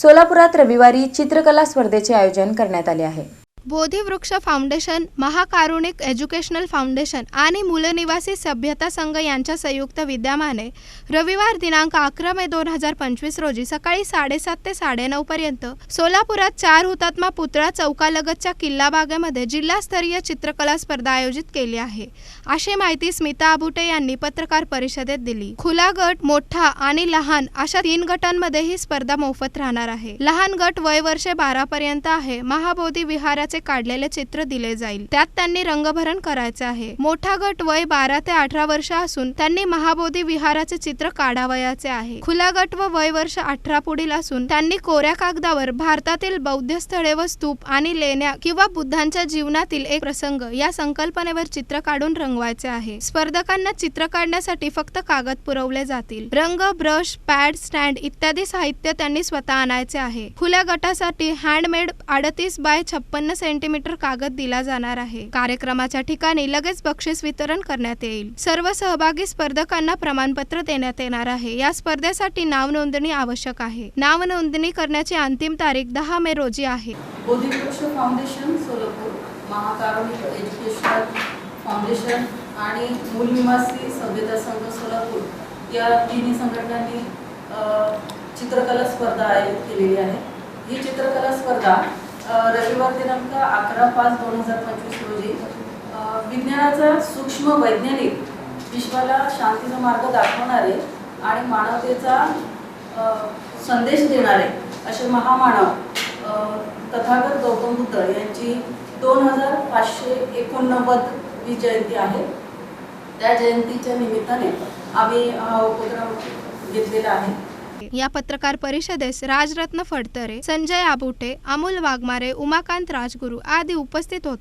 सोलापुरात रविवारी चित्रकला स्पर्धेचे आयोजन करण्यात आले आहे. Bodhivriksha foundation Mahakarunik educational foundation आणि मूलनिवासी सभ्यता संघ यांच्या संयुक्त विद्यमाने रविवार दिनांक अकरा मे दोन हजार पंचवीस रोजी सकाळी साडेसात ते साडेनऊ पर्यंत सोलापुरात चार हुतात्मा पुतळा चौकालगतच्या किल्ला बागेमध्ये जिल्हास्तरीय चित्रकला स्पर्धा आयोजित केली आहे. अशी माहिती स्मिता आबुटे यांनी पत्रकार परिषदेत दिली. खुला गट मोठा आणि लहान अशा तीन गटांमध्ये ही स्पर्धा मोफत राहणार आहे. लहान गट वय वर्षे बारा पर्यंत आहे. महाबोधी विहाराचे काढलेले चित्र दिले जाईल. त्यात त्यांनी रंगभरण करायचे आहे. मोठा गट वय बारा ते अठरा वर्ष असून त्यांनी महाबोधी विहाराचे चित्र काढावयाचे आहे. खुला गट व वय वर्ष अठरा पुढील असून त्यांनी कोऱ्या कागदावर भारतातील बौद्ध स्थळे व स्तूप आणि लेण्या किंवा बुद्धांच्या जीवनातील एक प्रसंग या संकल्पनेवर चित्र काढून रंगवायचे आहे. स्पर्धकांना चित्र काढण्यासाठी फक्त कागद पुरवले जातील. रंग ब्रश पॅड स्टँड इत्यादी साहित्य त्यांनी स्वतः आणायचे आहे. खुल्या गटासाठी हँडमेड अडतीस बाय छप्पन्न सेंटीमीटर कागद दिला जाणार आहे. कार्यक्रमाच्या ठिकाणी लगेच बक्षीस वितरण करण्यात येईल. सर्व सहभागी स्पर्धकांना प्रमाणपत्र देण्यात येणार आहे. या स्पर्धेसाठी नाव नोंदणी आवश्यक आहे. नाव नोंदणी करण्याची अंतिम तारीख दहा मे रोजी आहे. Foundation Solapur Mahakarunik educational foundation आणि मूलनिवासी सभ्यता संघ सोलापूर या तिन्ही संघटनांनी चित्रकला स्पर्धा आयोजित केलेली आहे. ही चित्रकला स्पर्धा रविवार दिनांक अकरा पाच दोन हजार पंचवीस रोजी विज्ञानाचा सूक्ष्म वैज्ञानिक विश्वाला शांतीचा मार्ग दाखवणारे आणि मानवतेचा संदेश देणारे असे महामानव तथागत गौतम बुद्ध यांची दोन हजार पाचशे एकोणनव्वद ही जयंती आहे. त्या जयंतीच्या निमित्ताने आम्ही हा उपक्रम घेतलेला आहे. आहे या पत्रकार परिषदेस राजरत्न फडतरे संजय आबुटे अमोल वाघमारे उमाकांत राजगुरू आदी उपस्थित होते.